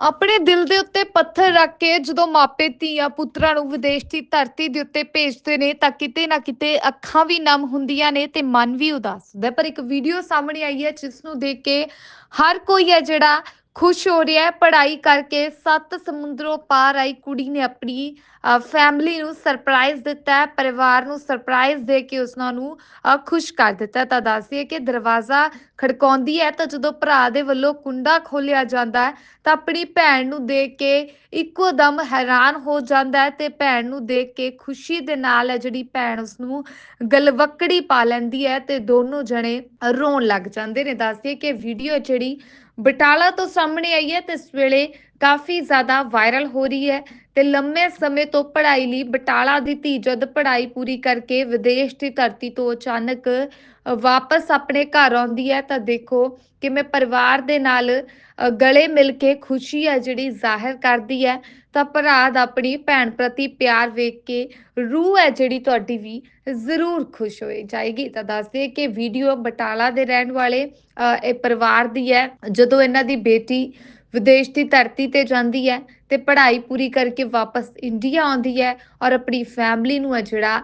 ਆਪਣੇ ਦਿਲ ਦੇ ਉੱਤੇ ਪੱਥਰ ਰੱਖ ਕੇ ਜਦੋਂ ਮਾਪੇ, ਧੀਆਂ, ਪੁੱਤਰਾਂ ਨੂੰ ਵਿਦੇਸ਼ ਦੀ ਧਰਤੀ ਦੇ ਉੱਤੇ ਭੇਜਦੇ ਨੇ ਤਾਂ ਕਿਤੇ ਨਾ ਕਿਤੇ ਅੱਖਾਂ ਵੀ ਨਮ ਹੁੰਦੀਆਂ ਨੇ ਤੇ ਮਨ ਵੀ ਉਦਾਸ ਹੁੰਦਾ ਪਰ ਇੱਕ ਵੀਡੀਓ ਸਾਹਮਣੇ ਆਈ ਹੈ ਜਿਸ ਨੂੰ ਦੇਖ ਕੇ ਹਰ ਕੋਈ ਹੈ ਜਿਹੜਾ ਖੁਸ਼ ਹੋ ਰਿਹਾ ਹੈ। ਪੜ੍ਹਾਈ ਕਰਕੇ ਸੱਤ ਸਮੁੰਦਰੋਂ ਪਾਰ ਆਈ ਕੁੜੀ ਨੇ ਆਪਣੀ ਫੈਮਿਲੀ ਨੂੰ ਸਰਪ੍ਰਾਈਜ਼ ਦਿੱਤਾ ਪਰਿਵਾਰ ਨੂੰ ਸਰਪ੍ਰਾਈਜ਼ ਦੇ ਕੇ ਉਸਨਾਂ ਨੂੰ ਖੁਸ਼ ਕਰ ਦਿੱਤਾ ਹੈ। ਤਾਂ ਦੱਸਦੀਏ ਕਿ ਦਰਵਾਜ਼ਾ ਖੜਕਾਉਂਦੀ ਹੈ ਤਾਂ ਜਦੋਂ ਭਰਾ ਦੇ ਵੱਲੋਂ ਕੁੰਡਾ ਖੋਲਿਆ ਜਾਂਦਾ ਹੈ, ਤਾਂ ਆਪਣੀ ਭੈਣ ਨੂੰ ਦੇਖ ਕੇ ਇੱਕੋ ਦਮ ਹੈਰਾਨ ਹੋ ਜਾਂਦਾ ਹੈ ਤੇ ਭੈਣ ਨੂੰ ਦੇਖ ਕੇ ਖੁਸ਼ੀ ਦੇ ਨਾਲ ਹੈ ਜਿਹੜੀ ਭੈਣ ਉਸ ਨੂੰ ਗਲਵੱਕੜੀ ਪਾ ਲੈਂਦੀ ਹੈ ਤੇ ਦੋਨੋਂ ਜਣੇ ਰੋਣ ਲੱਗ ਜਾਂਦੇ ਨੇ ਦੱਸਦੀਏ ਕਿ ਵੀਡੀਓ ਜਿਹੜੀ ਬਟਾਲਾ ਤੋਂ ਸਾਹਮਣੇ ਆਈ ਹੈ, ਤੇ ਇਸ ਵੇਲੇ ਕਾਫੀ ਜ਼ਿਆਦਾ ਵਾਇਰਲ ਹੋ ਰਹੀ ਹੈ ਤੇ ਲੰਮੇ ਸਮੇਂ ਤੋਂ ਪੜ੍ਹਾਈ ਲਈ ਬਟਾਲਾ ਦੀ ਧੀ ਜਦ ਪੜ੍ਹਾਈ ਪੂਰੀ ਕਰਕੇ ਵਿਦੇਸ਼ ਦੀ ਧਰਤੀ ਤੋਂ ਅਚਾਨਕ ਵਾਪਸ ਆਪਣੇ ਘਰ ਆਉਂਦੀ ਹੈ ਤਾਂ ਦੇਖੋ ਕਿਵੇਂ ਪਰਿਵਾਰ ਦੇ ਨਾਲ ਗਲੇ ਮਿਲ ਕੇ ਖੁਸ਼ੀ ਹੈ ਜਿਹੜੀ ਜ਼ਾਹਿਰ ਕਰਦੀ ਹੈ। ਤਾਂ ਭਰਾ ਦਾ ਆਪਣੀ ਭੈਣ ਪ੍ਰਤੀ ਪਿਆਰ ਵੇਖ ਕੇ ਰੂਹ ਹੈ ਜਿਹੜੀ ਤੁਹਾਡੀ ਵੀ ਜ਼ਰੂਰ ਖੁਸ਼ ਹੋਏ ਜਾਏਗੀ। ਤਾਂ ਦੱਸਦੇ ਕਿ ਵੀਡੀਓ ਬਟਾਲਾ ਦੇ ਰਹਿਣ ਵਾਲੇ ਅ, ਇਹ ਪਰਿਵਾਰ ਦੀ ਹੈ। ਜਦੋਂ ਇਹਨਾਂ ਦੀ ਬੇਟੀ ਵਿਦੇਸ਼ ਦੀ ਧਰਤੀ ਤੇ ਜਾਂਦੀ ਹੈ ਤੇ ਪੜ੍ਹਾਈ ਪੂਰੀ ਕਰਕੇ ਵਾਪਸ ਇੰਡੀਆ ਆਉਂਦੀ ਹੈ ਔਰ ਆਪਣੀ ਫੈਮਿਲੀ ਨੂੰ ਹੈ ਜਿਹੜਾ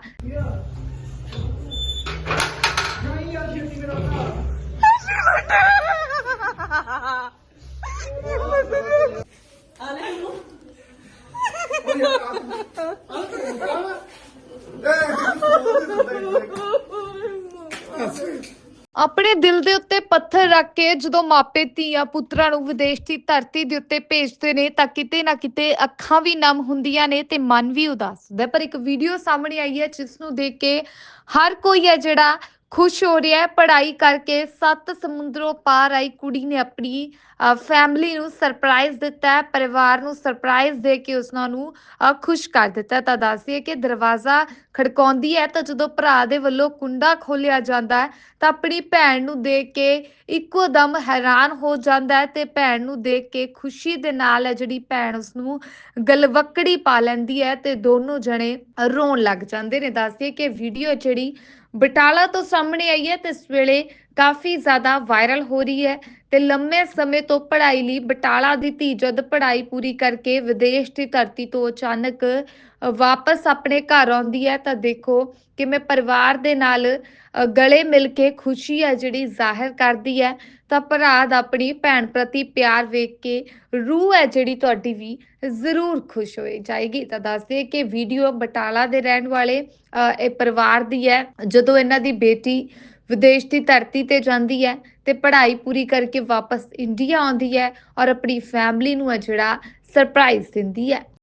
ਆਪਣੇ ਦਿਲ ਦੇ ਉੱਤੇ ਪੱਥਰ ਰੱਖ ਕੇ ਜਦੋਂ ਮਾਪੇ, ਧੀਆਂ, ਪੁੱਤਰਾਂ ਨੂੰ ਵਿਦੇਸ਼ ਦੀ ਧਰਤੀ ਦੇ ਉੱਤੇ ਭੇਜਦੇ ਨੇ ਤਾਂ ਕਿਤੇ ਨਾ ਕਿਤੇ ਅੱਖਾਂ ਵੀ ਨਮ ਹੁੰਦੀਆਂ ਨੇ ਤੇ ਮਨ ਵੀ ਉਦਾਸ ਹੁੰਦਾ ਪਰ ਇੱਕ ਵੀਡੀਓ ਸਾਹਮਣੇ ਆਈ ਹੈ ਜਿਸ ਨੂੰ ਦੇਖ ਕੇ ਹਰ ਕੋਈ ਹੈ ਜਿਹੜਾ ਖੁਸ਼ ਹੋ ਰਿਹਾ ਹੈ। ਪੜ੍ਹਾਈ ਕਰਕੇ ਸੱਤ ਸਮੁੰਦਰੋਂ ਪਾਰ ਆਈ ਕੁੜੀ ਨੇ ਆਪਣੀ ਫੈਮਿਲੀ ਨੂੰ ਸਰਪ੍ਰਾਈਜ਼ ਦਿੱਤਾ ਹੈ। ਪਰਿਵਾਰ ਨੂੰ ਸਰਪ੍ਰਾਈਜ਼ ਦੇ ਕੇ ਉਸਨਾਂ ਨੂੰ ਖੁਸ਼ ਕਰ ਦਿੱਤਾ ਹੈ। ਤਾਂ ਦੱਸਦੀਏ ਕਿ ਦਰਵਾਜ਼ਾ ਖੜਕਾਉਂਦੀ ਹੈ ਤਾਂ ਜਦੋਂ ਭਰਾ ਦੇ ਵੱਲੋਂ ਕੁੰਡਾ ਖੋਲਿਆ ਜਾਂਦਾ ਹੈ ਤਾਂ ਆਪਣੀ ਭੈਣ ਨੂੰ ਦੇਖ ਕੇ ਇੱਕੋ ਦਮ ਹੈਰਾਨ ਹੋ ਜਾਂਦਾ ਹੈ ਤੇ ਭੈਣ ਨੂੰ ਦੇਖ ਕੇ ਖੁਸ਼ੀ ਦੇ ਨਾਲ ਹੈ ਜਿਹੜੀ ਭੈਣ ਉਸ ਨੂੰ ਗਲਵੱਕੜੀ ਪਾ ਲੈਂਦੀ ਹੈ ਤੇ ਦੋਨੋਂ ਜਣੇ ਰੋਣ ਲੱਗ ਜਾਂਦੇ ਨੇ। ਦੱਸਦੀਏ ਕਿ ਵੀਡੀਓ ਜਿਹੜੀ ਬਟਾਲਾ ਤੋਂ ਸਾਹਮਣੇ ਆਈ ਹੈ ਤੇ ਇਸ ਵੇਲੇ ਕਾਫੀ ਜ਼ਿਆਦਾ ਵਾਇਰਲ ਹੋ ਰਹੀ ਹੈ ਤੇ ਲੰਮੇ ਸਮੇਂ ਤੋਂ ਪੜ੍ਹਾਈ ਲਈ ਬਟਾਲਾ ਦੀ ਧੀ ਜਦ ਪੜ੍ਹਾਈ ਪੂਰੀ ਕਰਕੇ ਵਿਦੇਸ਼ ਦੀ ਧਰਤੀ ਤੋਂ ਅਚਾਨਕ ਵਾਪਸ ਆਪਣੇ ਘਰ ਆਉਂਦੀ ਹੈ ਤਾਂ ਦੇਖੋ ਕਿਵੇਂ ਪਰਿਵਾਰ ਦੇ ਨਾਲ ਗਲੇ ਮਿਲ ਕੇ ਖੁਸ਼ੀ ਹੈ ਜਿਹੜੀ ਜ਼ਾਹਿਰ ਕਰਦੀ ਹੈ। ਤਾਂ ਭਰਾ ਦਾ ਆਪਣੀ ਭੈਣ ਪ੍ਰਤੀ ਪਿਆਰ ਵੇਖ ਕੇ ਰੂਹ ਹੈ ਜਿਹੜੀ ਤੁਹਾਡੀ ਵੀ ਜ਼ਰੂਰ ਖੁਸ਼ ਹੋਏ ਜਾਏਗੀ। ਤਾਂ ਦੱਸਦੇ ਕਿ ਵੀਡੀਓ ਬਟਾਲਾ ਦੇ ਰਹਿਣ ਵਾਲੇ ਅ, ਇਹ ਪਰਿਵਾਰ ਦੀ ਹੈ। ਜਦੋਂ ਇਹਨਾਂ ਦੀ ਬੇਟੀ ਵਿਦੇਸ਼ ਦੀ ਧਰਤੀ ਤੇ ਜਾਂਦੀ ਹੈ ਤੇ ਪੜ੍ਹਾਈ ਪੂਰੀ ਕਰਕੇ ਵਾਪਸ ਇੰਡੀਆ ਆਉਂਦੀ ਹੈ ਔਰ ਆਪਣੀ ਫੈਮਿਲੀ ਨੂੰ ਹੈ ਜਿਹੜਾ ਸਰਪ੍ਰਾਈਜ਼ ਦਿੰਦੀ ਹੈ।